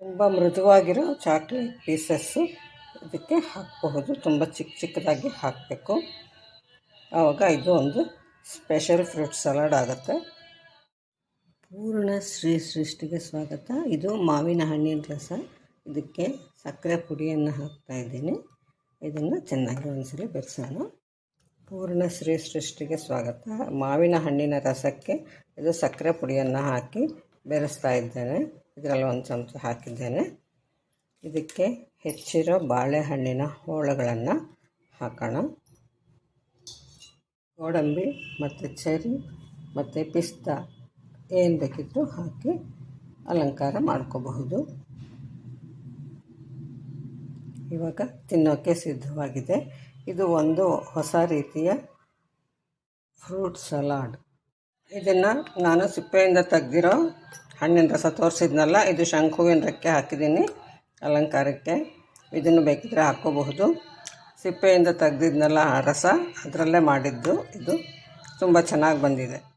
ತುಂಬ ಮೃದುವಾಗಿರೋ chocolate pieces ಇದಕ್ಕೆ ಹಾಕಬಹುದು. ತುಂಬ ಚಿಕ್ಕ ಚಿಕ್ಕದಾಗಿ ಹಾಕಬೇಕು. ಆವಾಗ ಇದು ಒಂದು ಸ್ಪೆಷಲ್ ಫ್ರೂಟ್ ಸಲಾಡ್ ಆಗುತ್ತೆ. ಪೂರ್ಣ ಶ್ರೀ ಸೃಷ್ಟಿಗೆ ಸ್ವಾಗತ. ಇದು ಮಾವಿನ ಹಣ್ಣಿನ ರಸ. ಇದಕ್ಕೆ ಸಕ್ಕರೆ ಪುಡಿಯನ್ನು ಹಾಕ್ತಾ ಇದ್ದೀನಿ. ಇದನ್ನು ಚೆನ್ನಾಗಿ ಒಂದ್ಸಲ ಬೆರೆಸೋಣ. ಪೂರ್ಣ ಶ್ರೀ ಸೃಷ್ಟಿಗೆ ಸ್ವಾಗತ. ಮಾವಿನ ಹಣ್ಣಿನ ರಸಕ್ಕೆ ಇದು ಸಕ್ಕರೆ ಪುಡಿಯನ್ನು ಹಾಕಿ ಬೆರೆಸ್ತಾ ಇದ್ದೇನೆ. ಇದರಲ್ಲಿ ಒಂದು ಚಮಚ ಹಾಕಿದ್ದೇನೆ. ಇದಕ್ಕೆ ಹೆಚ್ಚಿರೋ ಬಾಳೆಹಣ್ಣಿನ ಹೋಳುಗಳನ್ನು ಹಾಕೋಣ. ಗೋಡಂಬಿ ಮತ್ತು ಚೆರಿ ಮತ್ತು ಪಿಸ್ತಾ ಏನು ಬೇಕಿತ್ತು ಹಾಕಿ ಅಲಂಕಾರ ಮಾಡ್ಕೋಬಹುದು. ಇವಾಗ ತಿನ್ನೋಕ್ಕೆ ಸಿದ್ಧವಾಗಿದೆ. ಇದು ಒಂದು ಹೊಸ ರೀತಿಯ ಫ್ರೂಟ್ ಸಲಾಡ್. ಇದನ್ನು ನಾನು ಸಿಪ್ಪೆಯಿಂದ ತೆಗ್ದಿರೋ ಹಣ್ಣಿನ ರಸ ತೋರಿಸಿದ್ನಲ್ಲ, ಇದು ಶಂಕುವಿನ ರೆಕ್ಕೆ ಹಾಕಿದ್ದೀನಿ, ಅಲಂಕಾರಕ್ಕೆ. ಇದನ್ನು ಬೇಕಿದ್ರೆ ಹಾಕ್ಕೋಬಹುದು. ಸಿಪ್ಪೆಯಿಂದ ತೆಗ್ದಿದ್ನಲ್ಲ ಆ ರಸ, ಅದರಲ್ಲೇ ಮಾಡಿದ್ದು. ಇದು ತುಂಬ ಚೆನ್ನಾಗಿ ಬಂದಿದೆ.